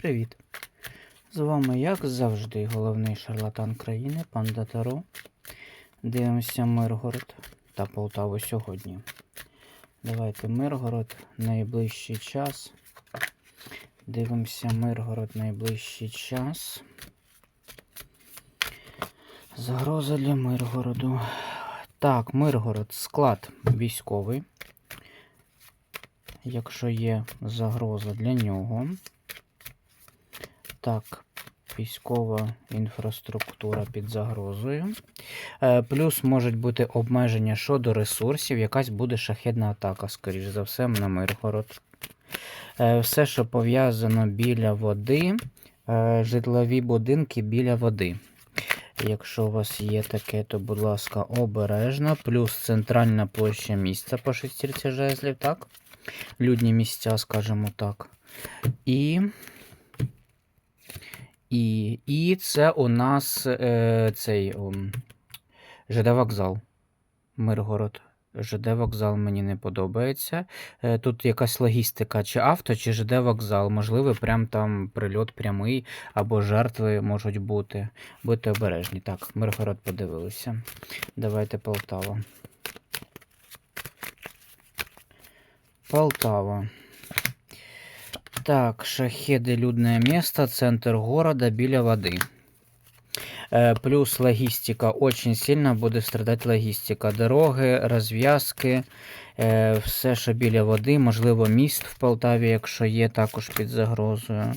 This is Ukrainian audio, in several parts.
Привіт! З вами, як завжди, головний шарлатан країни, пан Таро. Дивимося Миргород та Полтаву сьогодні. Давайте Миргород найближчий час. Дивимося Миргород найближчий час. Загроза для Миргороду. Так, Миргород, склад військовий. Якщо є загроза для нього. Так, військова інфраструктура під загрозою. Е, Плюс можуть бути обмеження щодо ресурсів, якась буде шахедна атака, скоріш за все, на Миргород. Е, Все, що пов'язано біля води, е, житлові будинки біля води. Якщо у вас є таке, то, будь ласка, обережно. Плюс центральна площа місця по шестірці жезлів, так? Людні місця, скажімо так. І. І, і це у нас е, цей ом, ЖД вокзал. Миргород. ЖД вокзал мені не подобається. Е, тут якась логістика, чи авто, чи ЖД вокзал. Можливо, прям там прильот прямий або жертви можуть бути. Будьте обережні. Так, Миргород подивилися. Давайте Полтава. Полтава. Так, шахеды, людное место, центр города, біля води. Е, Плюс логістика. Очень сильно буде страдати логістика. Дороги, розв'язки, е, все, що біля води, можливо, міст в Полтаві, якщо є, також під загрозою.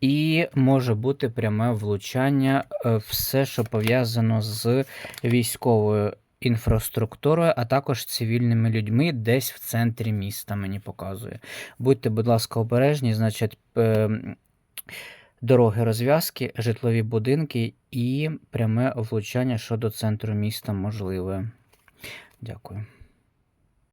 І може бути пряме влучання, е, все, що пов'язано з військовою інфраструктурою, а також цивільними людьми десь в центрі міста, мені показує. Будьте, будь ласка, обережні, значить, дороги розв'язки, житлові будинки і пряме влучання щодо центру міста можливе. Дякую.